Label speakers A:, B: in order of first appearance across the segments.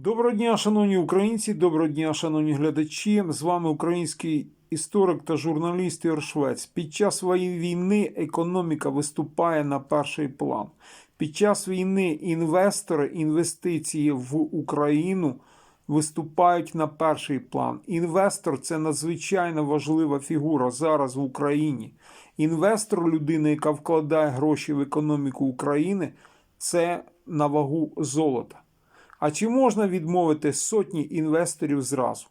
A: Доброго дня, шановні українці, доброго дня, шановні глядачі. З вами український історик та журналіст Ігор Швець. Під час війни економіка виступає на перший план. Під час війни інвестори, інвестиції в Україну виступають на перший план. Інвестор це надзвичайно важлива фігура зараз в Україні. Інвестор, людина, яка вкладає гроші в економіку України, це на вагу золота. А чи можна відмовити сотні інвесторів зразу?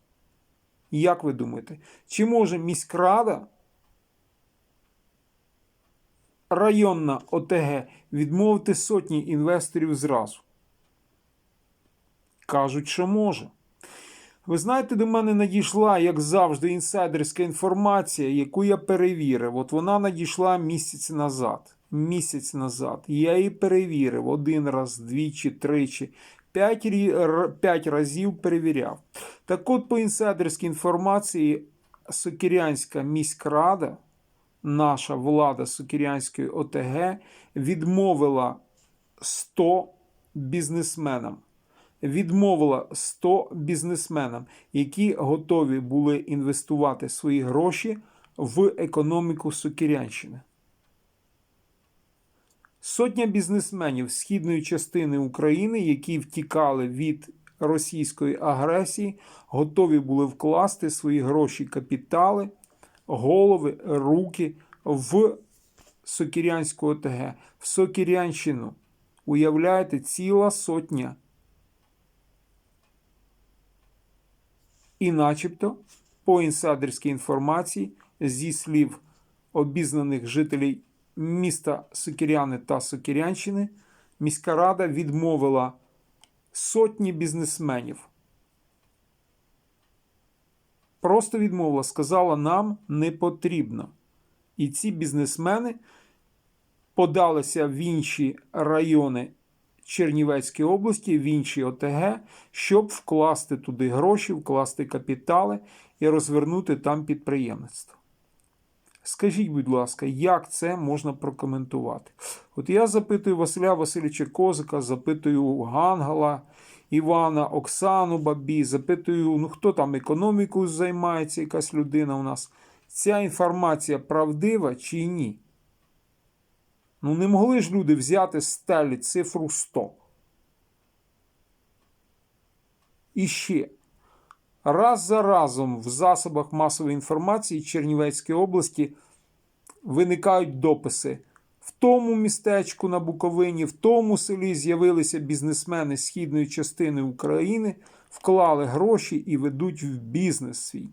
A: Як ви думаєте, чи може міськрада, районна ОТГ відмовити сотні інвесторів зразу? Кажуть, що може. Ви знаєте, до мене надійшла, як завжди, інсайдерська інформація, яку я перевірив. От вона надійшла місяць назад. Місяць назад. Я її перевірив один раз, двічі, тричі. П'ять, рі- р- п'ять разів перевіряв. Так от, по інсайдерській інформації, Сокирянська міськрада, наша влада Сокирянської ОТГ, відмовила 100 бізнесменам. Відмовила 100 бізнесменам, які готові були інвестувати свої гроші в економіку Сокирянщини. Сотня бізнесменів східної частини України, які втікали від російської агресії, готові були вкласти свої гроші, капітали, голови, руки в Сокірянську ОТГ, в Сокірянщину. Уявляєте, ціла сотня. І начебто, по інсайдерській інформації, зі слів обізнаних жителів міста Сокиряни та Сокирянщини, міська рада відмовила сотні бізнесменів. Просто відмовила, сказала, нам не потрібно. І ці бізнесмени подалися в інші райони Чернівецької області, в інші ОТГ, щоб вкласти туди гроші, вкласти капітали і розвернути там підприємництво. Скажіть, будь ласка, як це можна прокоментувати? От я запитую Василя Васильовича Козика, запитую Гангала, Івана, Оксану Бабі, запитую, ну хто там економікою займається, якась людина у нас. Ця інформація правдива чи ні? Ну, не могли ж люди взяти з стелі цифру 100. І ще. Раз за разом в засобах масової інформації Чернівецької області виникають дописи. В тому містечку на Буковині, в тому селі з'явилися бізнесмени східної частини України, вклали гроші і ведуть в бізнес свій.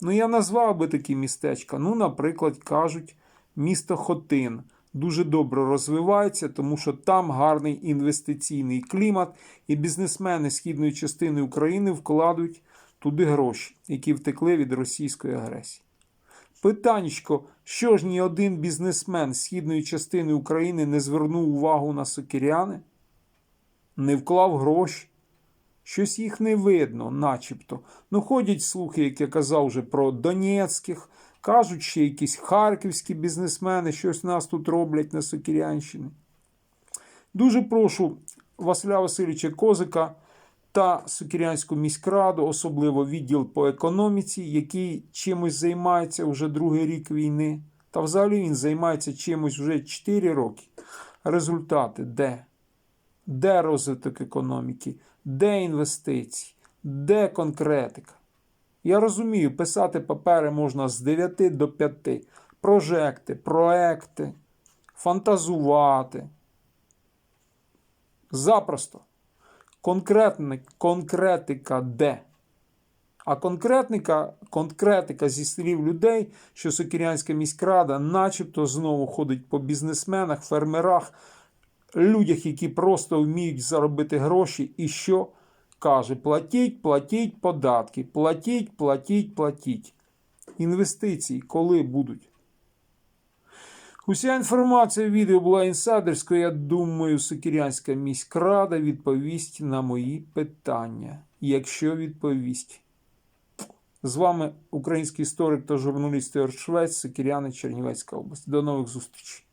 A: Ну, я назвав би такі містечка. Ну, наприклад, кажуть, місто Хотин дуже добре розвивається, тому що там гарний інвестиційний клімат, і бізнесмени східної частини України вкладуть туди гроші, які втекли від російської агресії. Питаннячко, що ж ні один бізнесмен східної частини України не звернув увагу на сокиряни, не вклав гроші. Щось їх не видно, начебто. Ну, ходять слухи, як я казав вже про Донецьких, кажуть, ще якісь харківські бізнесмени щось нас тут роблять на Сокирянщині. Дуже прошу Василя Васильовича Козика та Сокирянську міськраду, особливо відділ по економіці, який чимось займається вже другий рік війни. Та взагалі він займається чимось вже 4 роки. Результати де? Де розвиток економіки? Де інвестиції? Де конкретика? Я розумію, писати папери можна з 9 до 5. Прожекти, проекти, фантазувати. Запросто. Конкретник, конкретика де? А конкретника, конкретика зі слів людей, що Сокирянська міськрада начебто знову ходить по бізнесменах, фермерах, людях, які просто вміють заробити гроші, і що каже: платіть, платіть податки, платіть, платіть, платіть. Інвестиції коли будуть? Уся інформація в відео була інсайдерською. Я думаю, Сокірянська міськрада відповість на мої питання. Якщо відповість. З вами український історик та журналіст Ігор Швець, Сокіряни, Чернівецька область. До нових зустрічей.